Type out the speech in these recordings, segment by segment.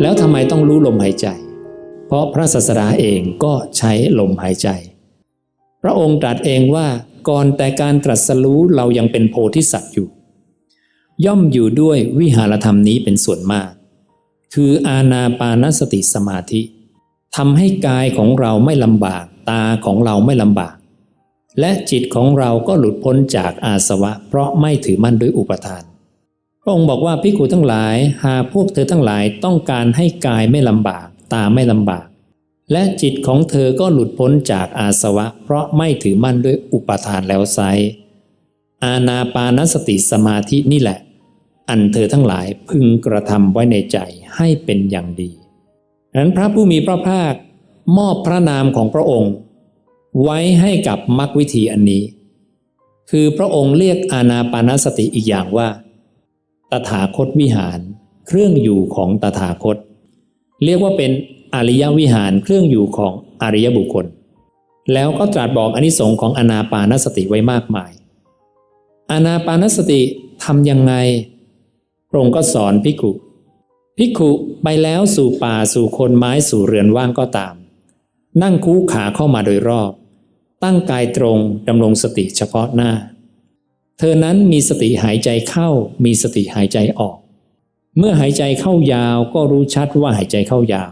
แล้วทำไมต้องรู้ลมหายใจ เพราะพระศาสดาเองก็ใช้ลมหายใจ พระองค์ตรัสเองว่าก่อนแต่การตรัสรู้เรายังเป็นโพธิสัตว์อยู่ ย่อมอยู่ด้วยวิหารธรรมนี้เป็นส่วนมาก คืออาณาปานสติสมาธิทำให้กายของเราไม่ลำบาก ตาของเราไม่ลำบาก และจิตของเราก็หลุดพ้นจากอาสวะ เพราะไม่ถือมั่นด้วยอุปทาน พระองค์บอกว่าพิกูทั้งหลายหาพวกเธอทั้งหลายต้องการให้กายไม่ลำบากตาไม่ลำบาก และจิตของเธอก็หลุดพ้นจากอาสวะ เพราะไม่ถือมั่นด้วยอุปทานแล้วไซอาณาปานสติสมาธินี่แหละ อันเธอทั้งหลายพึงกระทำไว้ในใจให้เป็นอย่างดีดังนั้นพระผู้มีพระภาคมอบพระนามของพระองค์ ไว้ให้กับมรรควิธีอันนี้ คือพระองค์เรียกอาณาปานสติอีกอย่างว่า ตถาคตวิหาร เครื่องอยู่ของตถาคต เรียกว่าเป็นอริยวิหารเครื่องอยู่ของอริยบุคคล แล้วก็ตรัสบอกอนิสงค์ของอนาปานสติไว้มากมาย อนาปานสติทำยังไงพระองค์ก็สอนภิกขุภิกขุไปแล้วสู่ป่าสู่คนไม้สู่เรือนว่างก็ตาม นั่งคูขาเข้ามาโดยรอบ ตั้งกายตรงดำรงสติเฉพาะหน้า เธอนั้นมีสติหายใจเข้า มีสติหายใจออก เมื่อหายใจเข้ายาวก็รู้ชัดว่าหายใจเข้ายาว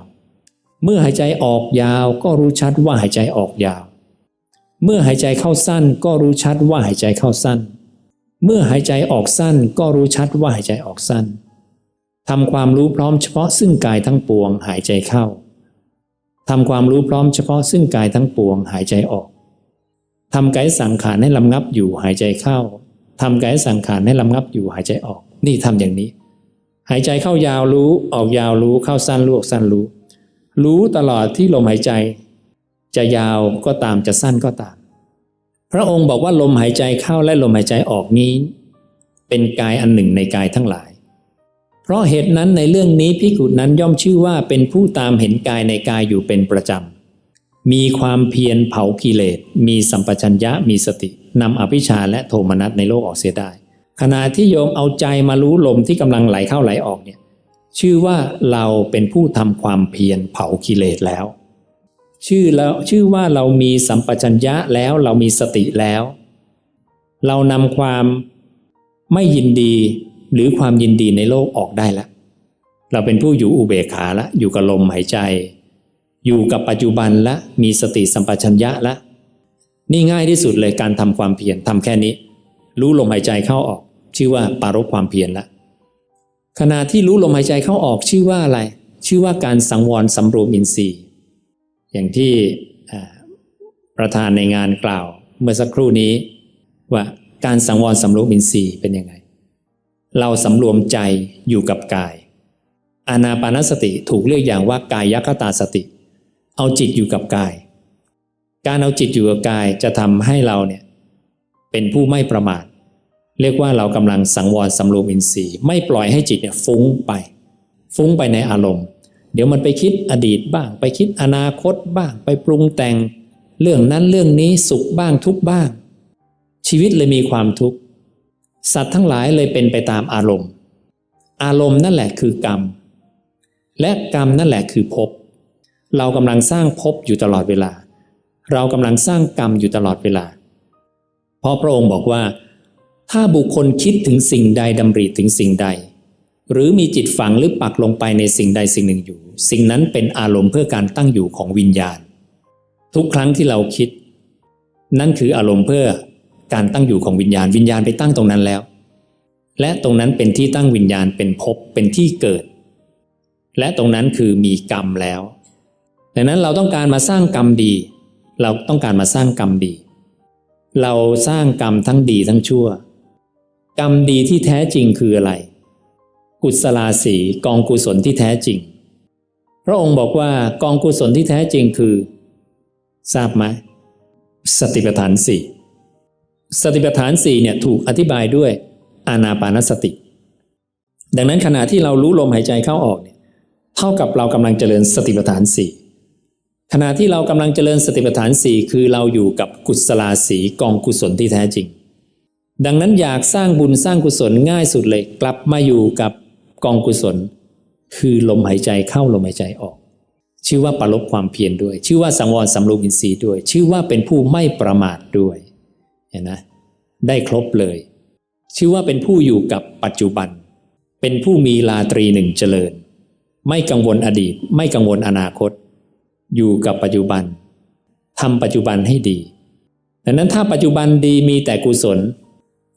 เมื่อหายใจออกยาวก็รู้ชัดว่าหายใจออกยาว เมื่อหายใจเข้าสั้นก็รู้ชัดว่าหายใจเข้าสั้น เมื่อหายใจออกสั้นก็รู้ชัดว่าหายใจออกสั้นทำความรู้พร้อมเฉพาะซึ่งกายทั้งปวงหายใจเข้าทำความรู้พร้อมเฉพาะซึ่งกายทั้งปวงหายใจออกทำกายสังขารให้ลำงับอยู่หายใจเข้า ทำกายสังขารให้ลำงับอยู่หายใจออก นี่ทำอย่างนี้ หายใจเข้ายาวรู้ออกยาวรู้เข้าสั้นรู้ออกสั้นรู้ รู้ตลอดที่ลมหายใจ จะยาวก็ตามจะสั้นก็ตาม พระองค์บอกว่าลมหายใจเข้าและลมหายใจออกนี้ เป็นกายอันหนึ่งในกายทั้งหลาย เพราะเหตุนั้นในเรื่องนี้พิกุนั้นย่อมชื่อว่าเป็นผู้ตามเห็นกายในกายอยู่เป็นประจำ มีความเพียรเผากิเลส มีสัมปชัญญะ มีสตินำอภิชาและโทมนัสในโลกออกเสียได้ ขณะที่โยมเอาใจมารู้ลมที่กำลังไหลเข้าไหลออกเนี่ยชื่อว่าเราเป็นผู้ทำความเพียรเผากิเลสแล้ว ชื่อแล้วชื่อว่าเรามีสัมปชัญญะแล้วเรามีสติแล้ว เรานำความไม่ยินดีหรือความยินดีในโลกออกได้แล้วเราเป็นผู้อยู่อุเบกขาละอยู่กับลมหายใจ อยู่กับปัจจุบันและมีสติสัมปชัญญะและ นี่ง่ายที่สุดเลยการทำความเพียรทำแค่นี้ รู้ลมหายใจเข้าออก ชื่อว่าปารบความเพียรละขณะที่รู้ลมหายใจเข้าออกชื่อว่าอะไร ชื่อว่าการสังวรสำรวมอินทรีย์ อย่างที่ประธานในงานกล่าวเมื่อสักครู่นี้ ว่าการสังวรสำรวมอินทรีย์เป็นยังไง เราสำรวมใจอยู่กับกาย อานาปานสติถูกเรียกอย่างว่ากายยัคตาสติ เอาจิตอยู่กับกาย การเอาจิตอยู่กับกายจะทำให้เราเนี่ยเป็นผู้ไม่ประมาท เรียกว่าเรากำลังสังวรสำรวมอินทรีย์ ไม่ปล่อยให้จิตเนี่ยฟุ้งไป ฟุ้งไปในอารมณ์ เดี๋ยวมันไปคิดอดีตบ้าง ไปคิดอนาคตบ้าง ไปปรุงแต่ง เรื่องนั้นเรื่องนี้สุขบ้างทุกบ้าง ชีวิตเลยมีความทุกข์ สัตว์ทั้งหลายเลยเป็นไปตามอารมณ์ อารมณ์นั่นแหละคือกรรม และกรรมนั่นแหละคือภพ เรากำลังสร้างภพอยู่ตลอดเวลา เรากำลังสร้างกรรมอยู่ตลอดเวลา เพราะพระองค์บอกว่า ถ้าบุคคลคิดถึงสิ่งใดดำริถึงสิ่งใด หรือมีจิตฝังหรือปักลงไปในสิ่งใดสิ่งหนึ่งอยู่ สิ่งนั้นเป็นอารมณ์เพื่อการตั้งอยู่ของวิญญาณ ทุกครั้งที่เราคิด นั่นคืออารมณ์เพื่อการตั้งอยู่ของวิญญาณวิญญาณไปตั้งตรงนั้นแล้ว และตรงนั้นเป็นที่ตั้งวิญญาณเป็นภพเป็นที่เกิด และตรงนั้นคือมีกรรมแล้ว ดังนั้นเราต้องการมาสร้างกรรมดี เราต้องการมาสร้างกรรมดี เราสร้างกรรมทั้งดีทั้งชั่ว กรรมดีที่แท้จริงคืออะไร กุศลาสีกองกุศลที่แท้จริง พระองค์บอกว่ากองกุศลที่แท้จริงคือ ทราบไหมสติปัฏฐานสี่สติปัฏฐานสี่เนี่ยถูกอธิบายด้วยอานาปานสติ ดังนั้นขณะที่เรารู้ลมหายใจเข้าออกเนี่ยเท่ากับเรากำลังเจริญสติปัฏฐานสี่ ขณะที่เรากำลังเจริญสติปัฏฐานสี่คือเราอยู่กับกุศลาสีกองกุศลที่แท้จริง ดังนั้นอยากสร้างบุญสร้างกุศลง่ายสุดเลยกลับมาอยู่กับกองกุศล คือลมหายใจเข้าลมหายใจออก ชื่อว่าปรลบความเพียรด้วย ชื่อว่าสังวรสำรวมอินทรีย์ด้วย ชื่อว่าเป็นผู้ไม่ประมาทด้วยเห็นนะได้ครบเลย ชื่อว่าเป็นผู้อยู่กับปัจจุบัน เป็นผู้มีลาตรีหนึ่งเจริญ ไม่กังวลอดีต ไม่กังวลอนาคต อยู่กับปัจจุบันทำปัจจุบันให้ดี ดังนั้นถ้าปัจจุบันดีมีแต่กุศล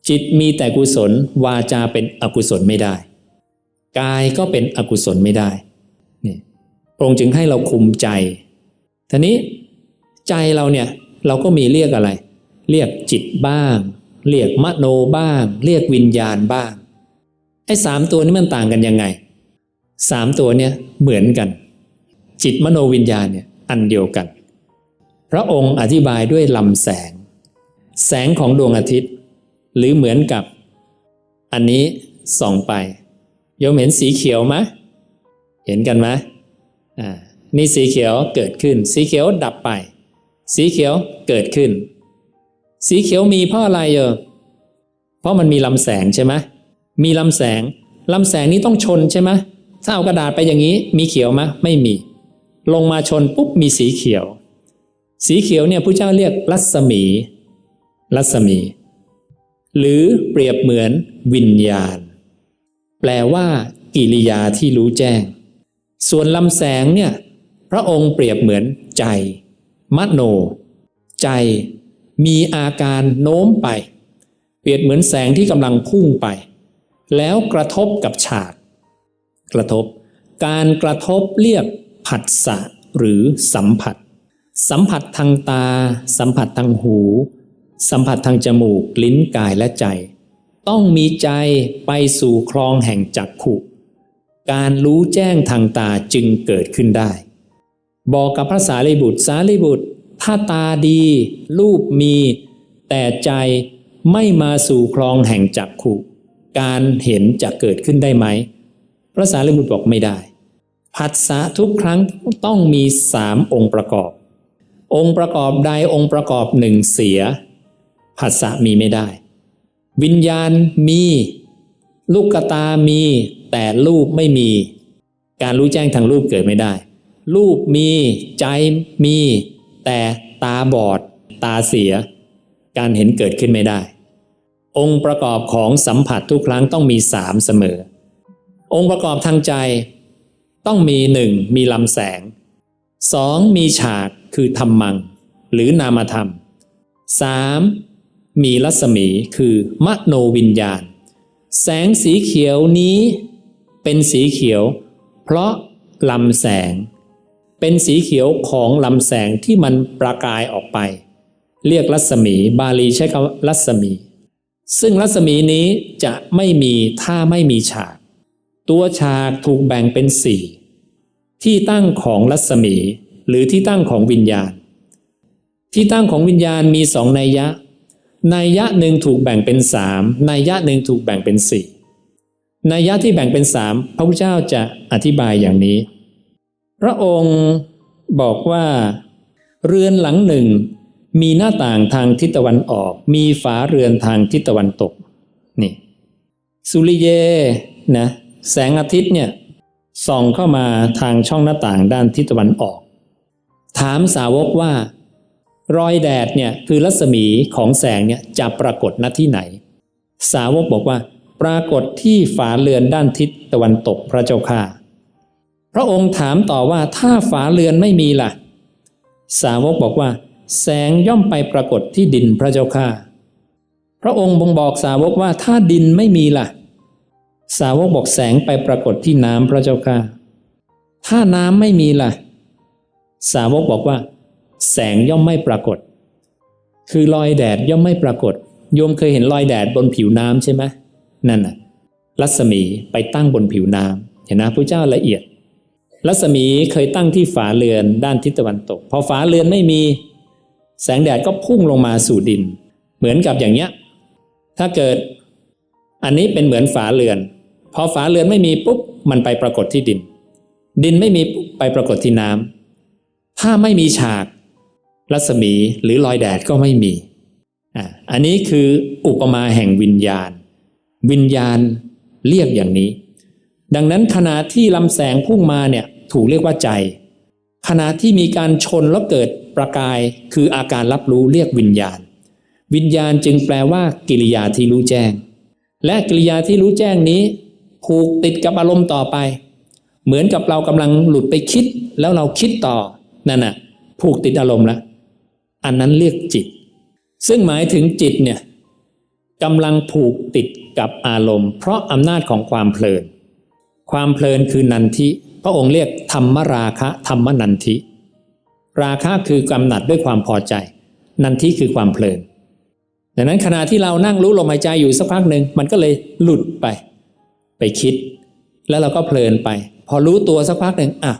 จิตมีแต่กุศล วาจาเป็นอกุศลไม่ได้ กายก็เป็นอกุศลไม่ได้นี่พระองค์จึงให้เราคุมใจทีนี้ใจเราเนี่ยเราก็มีเรียกอะไร เรียกจิตบ้าง เรียกมโนบ้าง เรียกวิญญาณบ้างไอ้สามตัวนี้มันต่างกันยังไงสามตัวเนี่ยเหมือนกัน จิตมโนวิญญาณเนี่ยอันเดียวกัน พระองค์อธิบายด้วยลำแสง แสงของดวงอาทิตย์ หรือเหมือนกับ อันนี้ส่องไปโยมเห็นสีเขียวไหมเห็นกันไหมอ่านี่สีเขียวเกิดขึ้น สีเขียวดับไป สีเขียวเกิดขึ้น สีเขียวมีเพราะอะไรเออเพราะมันมีลำแสงใช่ไหมมีลำแสงลำแสงนี้ต้องชนใช่ไหมถ้าเอากระดาษไปอย่างนี้ มีเขียวไหมไม่มี ลงมาชนปุ๊บมีสีเขียว สีเขียวเนี่ยผู้เจ้าเรียกรัศมี รัศมี หรือเปรียบเหมือนวิญญาณ แปลว่า กิริยาที่รู้แจ้ง ส่วนลำแสงเนี่ย พระองค์เปรียบเหมือนใจ มโน ใจ มีอาการโน้มไป เปรียบเหมือนแสงที่กำลังพุ่งไป แล้วกระทบกับฉาก กระทบ การกระทบเรียก ผัสสะหรือสัมผัส สัมผัสทางตา สัมผัสทางหู สัมผัสทางจมูก ลิ้นกายและใจ ต้องมีใจไปสู่คลองแห่งจักขุการรู้แจ้งทางตาจึงเกิดขึ้นได้ บอกกับพระสารีบุตรสารีบุตร ถ้าตาดี รูปมี แต่ใจไม่มาสู่คลองแห่งจักขุการเห็นจะเกิดขึ้นได้ไหม พระสารีบุตรบอกไม่ได้ ผัสสะทุกครั้งต้องมีสามองค์ประกอบ องค์ประกอบใดองค์ประกอบหนึ่งเสีย ผัสสะมีไม่ได้ วิญญาณมี ลูกตามี แต่รูปไม่มี การรู้แจ้งทางรูปเกิดไม่ได้ รูปมีใจมี แต่ตาบอด ตาเสีย การเห็นเกิดขึ้นไม่ได้ องค์ประกอบของสัมผัสทุกครั้งต้องมีสามเสมอ องค์ประกอบทางใจ ต้องมีหนึ่งมีลำแสงสองมีฉากคือธรรมัง หรือนามธรรมสามมีรัศมีคือมโนวิญญาณ แสงสีเขียวนี้เป็นสีเขียว เพราะลำแสง เป็นสีเขียวของลำแสงที่มันประกายออกไป เรียกรัศมี บาลีใช้คำรัศมี ซึ่งรัศมีนี้จะไม่มีถ้าไม่มีฉาก ตัวฉากถูกแบ่งเป็นสี่ที่ตั้งของรัศมี หรือที่ตั้งของวิญญาณ ที่ตั้งของวิญญาณมีสองนัยยะนัยยะหนึ่งถูกแบ่งเป็นสามนัยยะหนึ่งถูกแบ่งเป็นสี่นัยยะที่แบ่งเป็นสามพระพุทธเจ้าจะอธิบายอย่างนี้ พระองค์บอกว่า เรือนหลังหนึ่ง มีหน้าต่างทางทิศตะวันออก มีฝาเรือนทางทิศตะวันตกนี่สุริเยนะ แสงอาทิตย์เนี่ยส่องเข้ามาทางช่องหน้าต่างด้านทิศตะวันออก ถามสาวกว่า รอยแดดเนี่ยคือรัศมีของแสงเนี่ยจะปรากฏณที่ไหน สาวกบอกว่า ปรากฏที่ฝาเรือนด้านทิศตะวันตกพระเจ้าค่ะ พระองค์ถามต่อว่าถ้าฝาเรือนไม่มีล่ะ สาวกบอกว่า แสงย่อมไปปรากฏที่ดินพระเจ้าค่ะ พระองค์บ่งบอกสาวกว่าถ้าดินไม่มีล่ะ สาวกบอกแสงไปปรากฏที่น้ำพระเจ้าค่ะ ถ้าน้ำไม่มีล่ะ สาวกบอกว่า แสงย่อมไม่ปรากฏ คือรอยแดดย่อมไม่ปรากฏ โยมเคยเห็นรอยแดดบนผิวน้ำใช่ไหมนั่นน่ะ รัศมีไปตั้งบนผิวน้ำเห็นนะพระเจ้าละเอียด รัศมีเคยตั้งที่ฝาเรือนด้านทิศตะวันตก พอฝาเรือนไม่มี แสงแดดก็พุ่งลงมาสู่ดิน เหมือนกับอย่างเนี้ย ถ้าเกิด อันนี้เป็นเหมือนฝาเรือน พอฝาเรือนไม่มีปุ๊บมันไปปรากฏที่ดิน ดินไม่มีปุ๊บไปปรากฏที่น้ำถ้าไม่มีฉาก รัศมีหรือรอยแดดก็ไม่มีอ่าอันนี้คืออุปมาแห่งวิญญาณ วิญญาณเรียกอย่างนี้ ดังนั้นขณะที่ลำแสงพุ่งมาเนี่ยถูกเรียกว่าใจ ขณะที่มีการชนแล้วเกิดประกายคืออาการรับรู้เรียกวิญญาณ วิญญาณจึงแปลว่ากิริยาที่รู้แจ้ง และกิริยาที่รู้แจ้งนี้ ผูกติดกับอารมณ์ต่อไป เหมือนกับเรากำลังหลุดไปคิดแล้วเราคิดต่อนั่นน่ะผูกติดอารมณ์แล้วอันนั้นเรียกจิต ซึ่งหมายถึงจิตเนี่ยกำลังผูกติดกับอารมณ์ เพราะอำนาจของความเพลิน ความเพลินคือนันทิ พระองค์เรียกธรรมราคะธรรมนันทิ ราคะคือกำหนัดด้วยความพอใจ นันทิคือความเพลินดังนั้นขณะที่เรานั่งรู้ลมหายใจอยู่สักพักหนึ่งมันก็เลยหลุดไป ไปคิด แล้วเราก็เพลินไป พอรู้ตัวสักพักหนึ่งอะ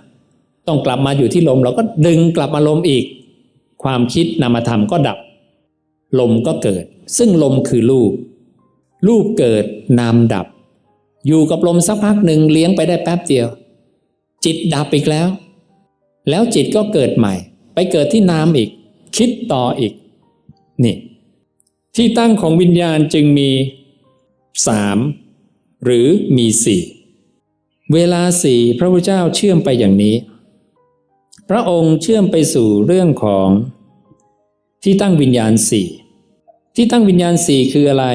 ต้องกลับมาอยู่ที่ลม เราก็ดึงกลับมาลมอีก ความคิดนามธรรมก็ดับ ลมก็เกิด ซึ่งลมคือรูป รูปเกิดนามดับ อยู่กับลมสักพักหนึ่งเลี้ยงไปได้แป๊บเดียว จิตดับอีกแล้ว แล้วจิตก็เกิดใหม่ ไปเกิดที่นามอีก คิดต่ออีก นี่ ที่ตั้งของวิญญาณจึงมีสาม หรือมีสี่เวลาสี่พระพุทธเจ้าเชื่อมไปอย่างนี้ พระองค์เชื่อมไปสู่เรื่องของที่ตั้งวิญญาณสี่ที่ตั้งวิญญาณสี่คืออะไร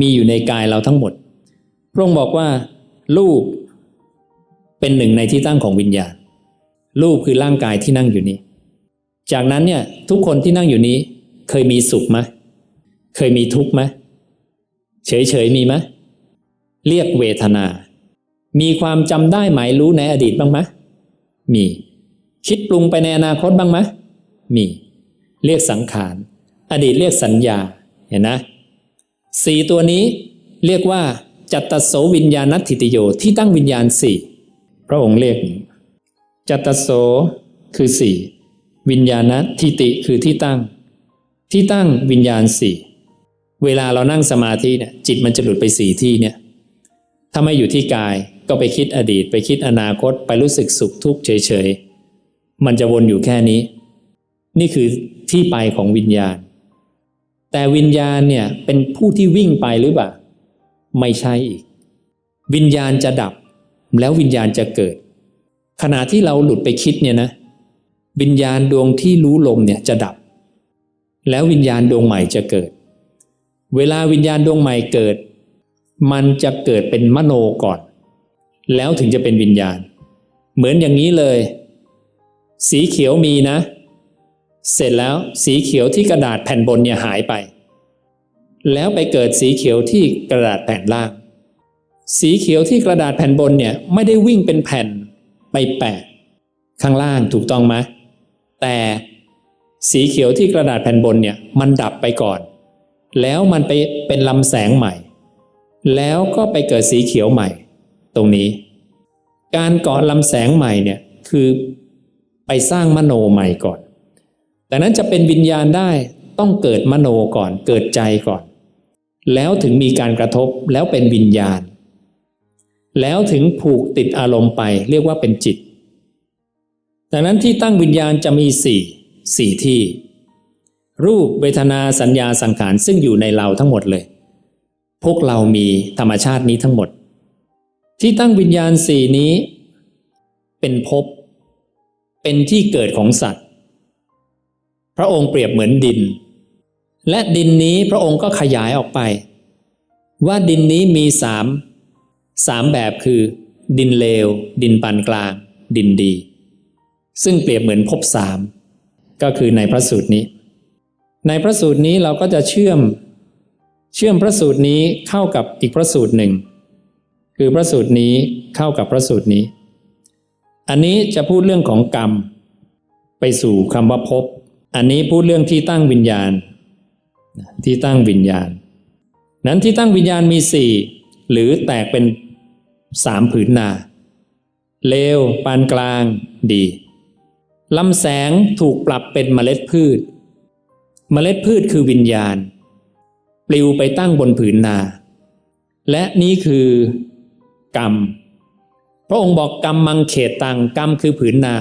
มีอยู่ในกายเราทั้งหมด พระองค์บอกว่า รูปเป็นหนึ่งในที่ตั้งของวิญญาณ รูปคือร่างกายที่นั่งอยู่นี้ จากนั้นเนี่ยทุกคนที่นั่งอยู่นี้ เคยมีสุขไหมเคยมีทุกข์ไหมเฉยๆมีไหม เรียกเวทนา มีความจำได้หมายรู้ในอดีตบ้างไหมมี คิดปรุงไปในอนาคตบ้างไหมมี เรียกสังขาร อดีตเรียกสัญญา เห็นนะสี่ตัวนี้เรียกว่าจัตตโสวิญญาณัติติโยที่ตั้งวิญญาณสี่พระองค์เรียก จัตตโสคือสี่วิญญาณทิติคือที่ตั้ง ที่ตั้งวิญญาณสี่เวลาเรานั่งสมาธิเนี่ยจิตมันจะหลุดไปสี่ที่เนี่ย ถ้าไม่อยู่ที่กายก็ไปคิดอดีต ไปคิดอนาคตไปรู้สึกสุขทุกข์เฉยๆ มันจะวนอยู่แค่นี้ นี่คือที่ไปของวิญญาณ แต่วิญญาณเนี่ยเป็นผู้ที่วิ่งไปหรือเปล่า ไม่ใช่อีก วิญญาณจะดับ แล้ววิญญาณจะเกิด ขณะที่เราหลุดไปคิดเนี่ยนะวิญญาณดวงที่รู้ลมเนี่ยจะดับ แล้ววิญญาณดวงใหม่จะเกิด เวลาวิญญาณดวงใหม่เกิด มันจะเกิดเป็นมโนก่อน แล้วถึงจะเป็นวิญญาณ เหมือนอย่างนี้เลย สีเขียวมีนะ เสร็จแล้วสีเขียวที่กระดาษแผ่นบนเนี่ยหายไป แล้วไปเกิดสีเขียวที่กระดาษแผ่นล่าง สีเขียวที่กระดาษแผ่นบนเนี่ยไม่ได้วิ่งเป็นแผ่นไปแปะข้างล่างถูกต้องไหมแต่สีเขียวที่กระดาษแผ่นบนเนี่ยมันดับไปก่อน แล้วมันไปเป็นลำแสงใหม่ แล้วก็ไปเกิดสีเขียวใหม่ ตรงนี้ การเกาะลำแสงใหม่เนี่ยคือไปสร้างมโนใหม่ก่อน แต่นั้นจะเป็นวิญญาณได้ต้องเกิดมโนก่อน เกิดใจก่อน แล้วถึงมีการกระทบแล้วเป็นวิญญาณ แล้วถึงผูกติดอารมณ์ไปเรียกว่าเป็นจิตดังนั้นที่ตั้งวิญญาณจะมีสี่สี่ที่ รูปเวทนาสัญญาสังขารซึ่งอยู่ในเราทั้งหมดเลย พวกเรามีธรรมชาตินี้ทั้งหมด ที่ตั้งวิญญาณสี่นี้ เป็นภพเป็นที่เกิดของสัตว์ พระองค์เปรียบเหมือนดิน และดินนี้พระองค์ก็ขยายออกไป ว่าดินนี้มีสามสามแบบคือ ดินเลว ดินปานกลาง ดินดี ซึ่งเปรียบเหมือนภพสามก็คือในพระสูตรนี้ ในพระสูตรนี้เราก็จะเชื่อม เชื่อมพระสูตรนี้เข้ากับอีกพระสูตรหนึ่ง คือพระสูตรนี้เข้ากับพระสูตรนี้ อันนี้จะพูดเรื่องของกรรม ไปสู่คำว่าภพอันนี้พูดเรื่องที่ตั้งวิญญาณ ที่ตั้งวิญญาณ นั้นที่ตั้งวิญญาณมีสี่หรือแตกเป็นสามผืนนา เลว ปานกลาง ดีลำแสงถูกปรับเป็นเมล็ดพืช เมล็ดพืชคือวิญญาณ ปลิวไปตั้งบนผืนนา และนี่คือกรรม พระองค์บอกกรรมมังเขตตังกรรมคือผืนนา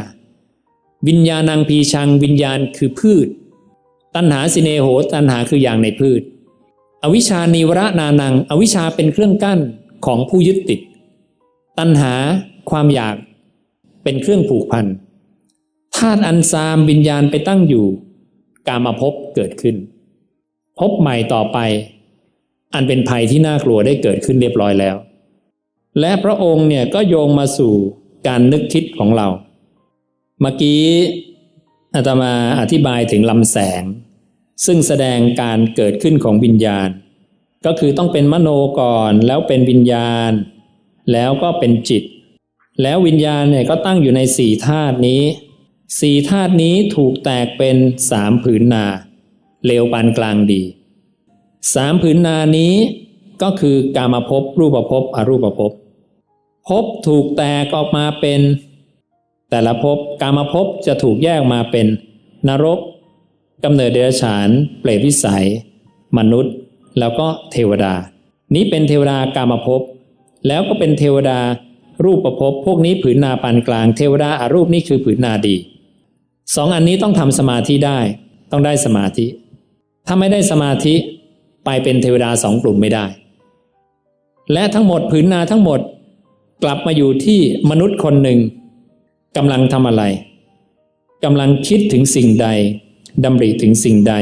วิญญาณังพีชังวิญญาณคือพืช ตัณหาสิเนโหตัณหาคืออย่างในพืช อวิชานิวรนานัง อวิชาเป็นเครื่องกั้นของผู้ยึดติด ตัณหาความอยากเป็นเครื่องผูกพันธาตุอันซามวิญญาณไปตั้งอยู่ กามาพบเกิดขึ้น พบใหม่ต่อไป อันเป็นภัยที่น่ากลัวได้เกิดขึ้นเรียบร้อยแล้ว และพระองค์เนี่ยก็โยงมาสู่การนึกคิดของเรา เมื่อกี้อาตมาอธิบายถึงลำแสง ซึ่งแสดงการเกิดขึ้นของวิญญาณ ก็คือต้องเป็นมโนก่อนแล้วเป็นวิญญาณ แล้วก็เป็นจิต แล้ววิญญาณเนี่ยก็ตั้งอยู่ในสี่ธาตุนี้สี่ธาตุนี้ถูกแตกเป็นสามผืนนา เลวปานกลางดีสามผืนนานี้ก็คือกามภพรูปภพอรูปภพภพถูกแตกออกมาเป็น แต่ละภพกามภพจะถูกแยกมาเป็น นรกกำเนิดเดรัจฉาน เปรตวิสัย มนุษย์ แล้วก็เทวดา นี้เป็นเทวดากามภพแล้วก็เป็นเทวดารูปประภพพวกนี้ผืนนาปานกลาง เทวดาอารูปนี่คือผืนนาดีสองอันนี้ต้องทำสมาธิได้ ต้องได้สมาธิ ถ้าไม่ได้สมาธิไปเป็นเทวดาสองกลุ่มไม่ได้ และทั้งหมดผืนนาทั้งหมดกลับมาอยู่ที่มนุษย์คนหนึ่งกำลังทำอะไรกำลังคิดถึงสิ่งใดดำริถึงสิ่งใด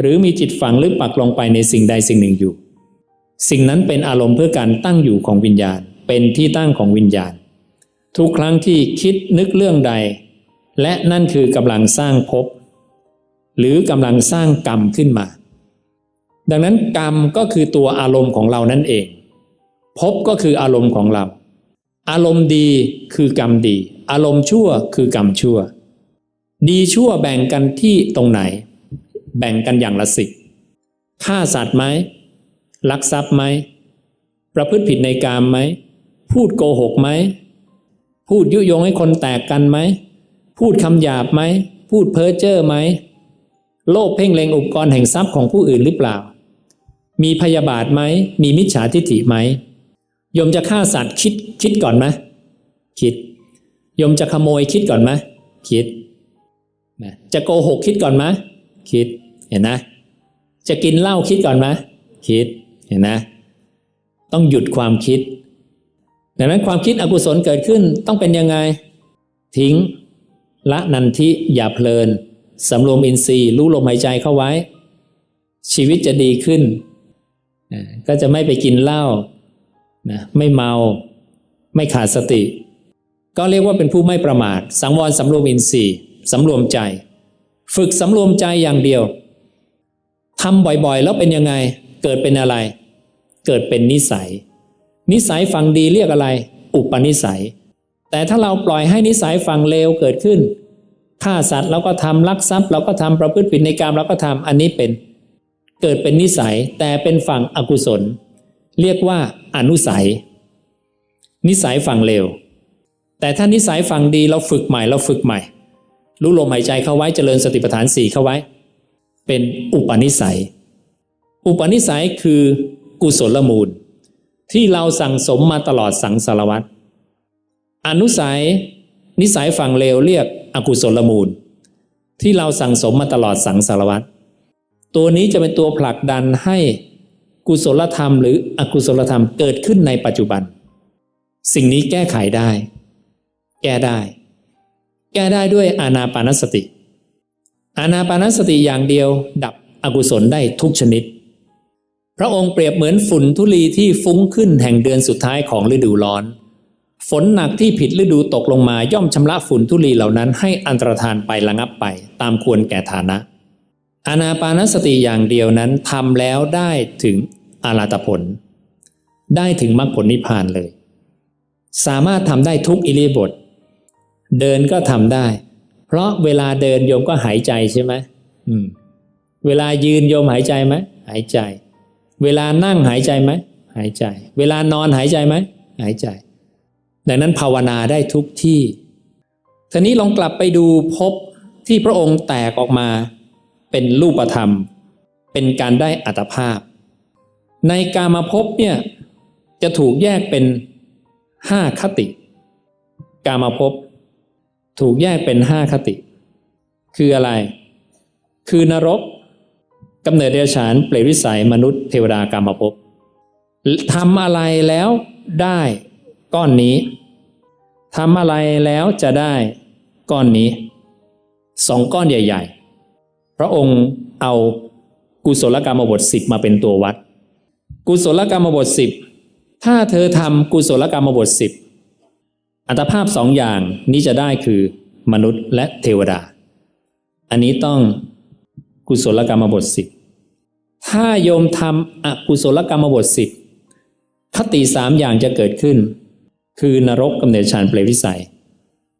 หรือมีจิตฝังลึกปักลงไปในสิ่งใดสิ่งหนึ่งอยู่ สิ่งนั้นเป็นอารมณ์เพื่อการตั้งอยู่ของวิญญาณ เป็นที่ตั้งของวิญญาณ ทุกครั้งที่คิดนึกเรื่องใด และนั่นคือกำลังสร้างภพ หรือกำลังสร้างกรรมขึ้นมา ดังนั้นกรรมก็คือตัวอารมณ์ของเรานั่นเองภพก็คืออารมณ์ของเรา อารมณ์ดีคือกรรมดี อารมณ์ชั่วคือกรรมชั่ว ดีชั่วแบ่งกันที่ตรงไหน แบ่งกันอย่างละสิบฆ่าสัตว์ไหมลักทรัพย์ไหมประพฤติผิดในกามไหม พูดโกหกไหม พูดยุยงให้คนแตกกันไหม พูดคำหยาบไหม พูดเพ้อเจ้อไหม โลภเพ่งเล็งอุปกรณ์แห่งทรัพย์ของผู้อื่นหรือเปล่า มีพยาบาทไหม มีมิจฉาทิฐิไหมยมจะฆ่าสัตว์คิดคิดก่อนไหมคิดยมจะขโมยคิดก่อนไหมคิดนะจะโกหกคิดก่อนไหมคิดเห็นนะ จะกินเหล้าคิดก่อนไหมคิดเห็นนะ ต้องหยุดความคิดดังนั้นความคิดอกุศลเกิดขึ้นต้องเป็นยังไง ทิ้งละนันทิอย่าเพลิน สำรวมอินทรีย์รู้ลมหายใจเข้าไว้ ชีวิตจะดีขึ้น ก็จะไม่ไปกินเหล้านะไม่เมาไม่ขาดสติ ก็เรียกว่าเป็นผู้ไม่ประมาท สังวรสำรวมอินทรีย์สำรวมใจ ฝึกสำรวมใจอย่างเดียวทำบ่อยๆ แล้วเป็นยังไง เกิดเป็นอะไร เกิดเป็นนิสัย นิสัยฝังดีเรียกอะไร อุปนิสัย แต่ถ้าเราปล่อยให้นิสัยฝังเลวเกิดขึ้น ฆ่าสัตว์เราก็ทำลักทรัพย์ เราก็ทำประพฤติผิดในกรรมเราก็ทำอันนี้เป็นเกิดเป็นนิสัยแต่เป็นฝั่งอกุศล เรียกว่าอนุสัย นิสัยฝั่งเลวแต่ถ้านิสัยฝั่งดีเราฝึกใหม่เราฝึกใหม่ รู้ลมหายใจเข้าไว้เจริญสติปัฏฐานสี่เข้าไว้ เป็นอุปนิสัย อุปนิสัยคือกุศลมูล ที่เราสั่งสมมาตลอดสังสารวัตรอนุสัย นิสัยฝั่งเลวเรียก อกุศลมูล ที่เราสั่งสมมาตลอดสังสารวัตรตัวนี้จะเป็นตัวผลักดันให้กุศลธรรม หรืออกุศลธรรมเกิดขึ้นในปัจจุบัน สิ่งนี้แก้ไขได้ แก้ได้ แก้ได้ด้วยอานาปานสติ อานาปานสติอย่างเดียว ดับอกุศลได้ทุกชนิด พระองค์เปรียบเหมือนฝุ่นทุลีที่ฟุ้งขึ้นแห่งเดือนสุดท้ายของฤดูร้อน ฝนหนักที่ผิดฤดูตกลงมาย่อมชำระฝุ่นทุลีเหล่านั้นให้อันตรธานไประงับไป ตามควรแก่ฐานะ อานาปานสติอย่างเดียวนั้นทำแล้วได้ถึงอาราตผล ได้ถึงมรรคผลนิพพานเลย สามารถทำได้ทุกอิริบท เดินก็ทำได้ เพราะเวลาเดินโยมก็หายใจใช่ไหมอืม เวลายืนโยมหายใจไหมหายใจ เวลานั่งหายใจไหมหายใจ เวลานอนหายใจไหมหายใจ ดังนั้นภาวนาได้ทุกที่ทีนี้ลองกลับไปดูพบที่พระองค์แตกออกมาเป็นรูปธรรม เป็นการได้อัตภาพ ในกามาพบเนี่ยจะถูกแยกเป็นห้าคติ กามาพบถูกแยกเป็นห้าคติ คืออะไร คือนรกกำเนิดเดรัจฉานเปรตวิสัยมนุษย์เทวดากรรมภพบทำอะไรแล้วได้ ก้อนนี้ทำอะไรแล้วจะได้ก้อนนี้สองก้อนใหญ่ ๆ พระองค์เอากุศลกรรมบทสิบมาเป็นตัววัด กุศลกรรมบทสิบถ้าเธอทำกุศลกรรมบทสิบอัตภาพสองอย่างนี้จะได้คือมนุษย์และเทวดา อันนี้ต้องกุศลกรรมบทสิบถ้าโยมทำอกุศลกรรมบทสิบคติสามอย่างจะเกิดขึ้น คือนรกกำเนิดฌานเปรวิสัย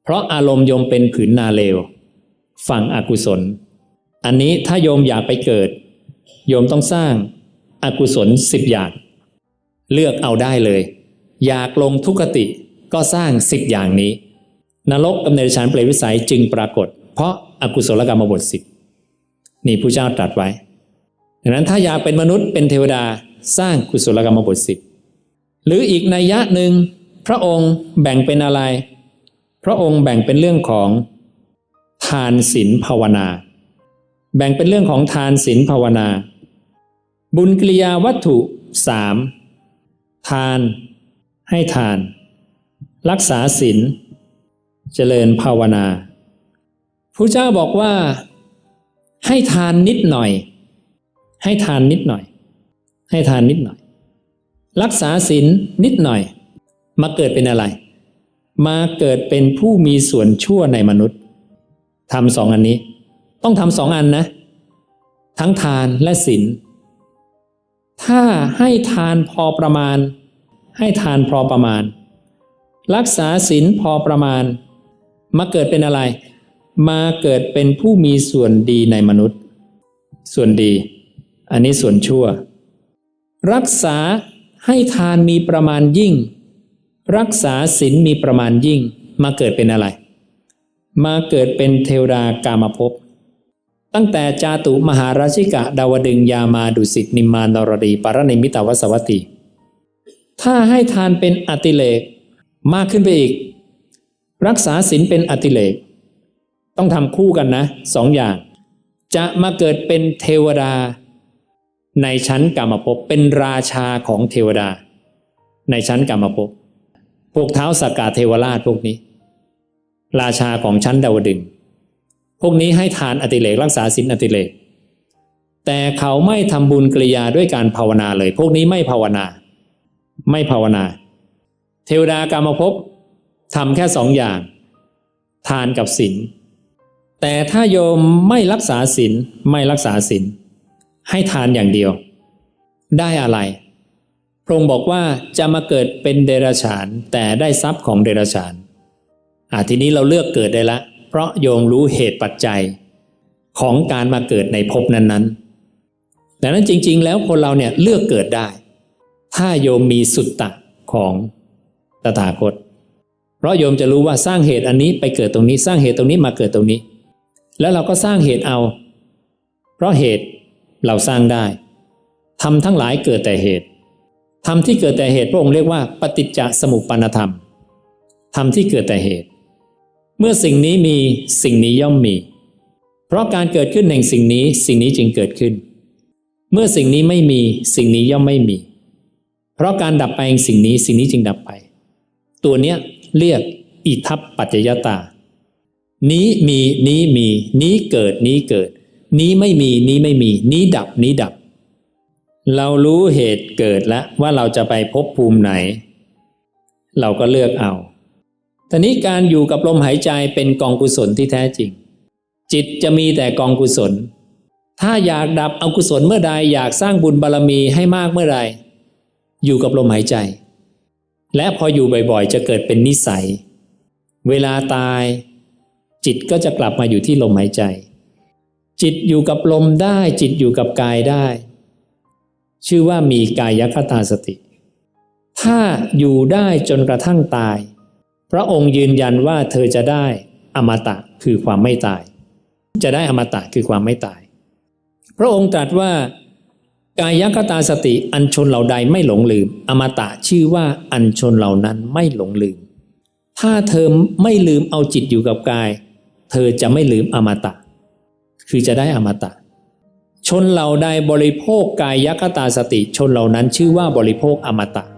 เพราะอารมณ์โยมเป็นผืนนาเลว ฝั่งอกุศล อันนี้ถ้าโยมอยากไปเกิด โยมต้องสร้างอากุศลสิบอย่าง เลือกเอาได้เลย อยากลงทุกติก็สร้างสิบอย่างนี้ นรกกำเนิดฌานเปรวิสัยจึงปรากฏ เพราะอากุศลกรรมบทสิบนี่ผู้เจ้าตรัสไว้ดังนั้นถ้าอยากเป็นมนุษย์เป็นเทวดาสร้างกุศลกรรมบทสิบหรืออีกนัยยะหนึ่ง พระองค์แบ่งเป็นอะไร พระองค์แบ่งเป็นเรื่องของทานศีลภาวนา แบ่งเป็นเรื่องของทานศีลภาวนา บุญกิริยาวัตถุสามทาน ให้ทาน รักษาศีลเจริญภาวนาพระเจ้าบอกว่า ให้ทานนิดหน่อย ให้ทานนิดหน่อย ให้ทานนิดหน่อย รักษาศีลนิดหน่อย มาเกิดเป็นอะไร มาเกิดเป็นผู้มีส่วนชั่วในมนุษย์ทำสองอันนี้ ต้องทำสองอันนะ ทั้งทานและศีลถ้าให้ทานพอประมาณ ให้ทานพอประมาณ รักษาศีลพอประมาณ มาเกิดเป็นอะไร มาเกิดเป็นผู้มีส่วนดีในมนุษย์ ส่วนดี อันนี้ส่วนชั่ว รักษาให้ทานมีประมาณยิ่ง รักษาศีลมีประมาณยิ่งมาเกิดเป็นอะไร มาเกิดเป็นเทวดากามภพตั้งแต่จาตุมหาราชิกะดาวดึงยามาดุสิตนิมานรดีปารณิมิตาวสวัตติ ถ้าให้ทานเป็นอติเลกมากขึ้นไปอีก รักษาศีลเป็นอติเลก ต้องทำคู่กันนะสองอย่าง จะมาเกิดเป็นเทวดา ในชั้นกรรมภพเป็นราชาของเทวดา ในชั้นกรรมภพ พวกเท้าสากาเทวราชพวกนี้ ราชาของชั้นดาวดึง พวกนี้ให้ทานอติเลกรักษาศีลอติเลก แต่เขาไม่ทำบุญกริยาด้วยการภาวนาเลย พวกนี้ไม่ภาวนา ไม่ภาวนา เทวดากรรมภพทำแค่สองอย่าง ทานกับศีลแต่ถ้าโยมไม่รักษาศีลไม่รักษาศีลให้ทานอย่างเดียว ได้อะไร พระองค์บอกว่าจะมาเกิดเป็นเดรัจฉานแต่ได้ทรัพย์ของเดรัจฉานอ่าทีนี้เราเลือกเกิดได้ละ เพราะโยมรู้เหตุปัจจัยของการมาเกิดในภพนั้นๆดังนั้นจริง ๆ แล้วคนเราเนี่ยเลือกเกิดได้ ถ้าโยมมีสุตตะของตถาคต เพราะโยมจะรู้ว่าสร้างเหตุอันนี้ไปเกิดตรงนี้ สร้างเหตุตรงนี้มาเกิดตรงนี้ แล้วเราก็สร้างเหตุเอา เพราะเหตุเราสร้างได้ทำทั้งหลายเกิดแต่เหตุ ทำที่เกิดแต่เหตุพระองค์เรียกว่า ปฏิจจสมุปปนธรรมทำที่เกิดแต่เหตุ เมื่อสิ่งนี้มีสิ่งนี้ย่อมมี เพราะการเกิดขึ้นแห่งสิ่งนี้สิ่งนี้จึงเกิดขึ้น เมื่อสิ่งนี้ไม่มีสิ่งนี้ย่อมไม่มี เพราะการดับไปแห่งสิ่งนี้สิ่งนี้จึงดับไป ตัวเนี้ยเรียกอิทัปปัจจยตา นี้มีนี้มี นี้เกิดนี้เกิด นี้ไม่มีนี้ไม่มี นี้ดับนี้ดับ เรารู้เหตุเกิดแล้วว่าเราจะไปพบภูมิไหน เราก็เลือกเอาทีนี้การอยู่กับลมหายใจเป็นกองกุศลที่แท้จริง จิตจะมีแต่กองกุศล ถ้าอยากดับอกุศลเมื่อใดอยากสร้างบุญบารรมีให้มากเมื่อใดอยู่กับลมหายใจ และพออยู่บ่อยๆ จะเกิดเป็นนิสัย เวลาตาย จิตก็จะกลับมาอยู่ที่ลมหายใจ จิตอยู่กับลมได้ จิตอยู่กับกายได้ ชื่อว่ามีกายคตาสติ ถ้าอยู่ได้จนกระทั่งตาย พระองค์ยืนยันว่าเธอจะได้อมตะคือความไม่ตาย จะได้อมตะคือความไม่ตาย พระองค์ตรัสว่ากายคตาสติอันชนเหล่าใดไม่หลงลืม อมตะชื่อว่าอันชนเหล่านั้นไม่หลงลืม ถ้าเธอไม่ลืมเอาจิตอยู่กับกาย เธอจะไม่ลืมอมตะ คือจะได้อมตะ ชนเหล่าใดบริโภคกายคตาสติ ชนเหล่านั้นชื่อว่าบริโภคอมตะ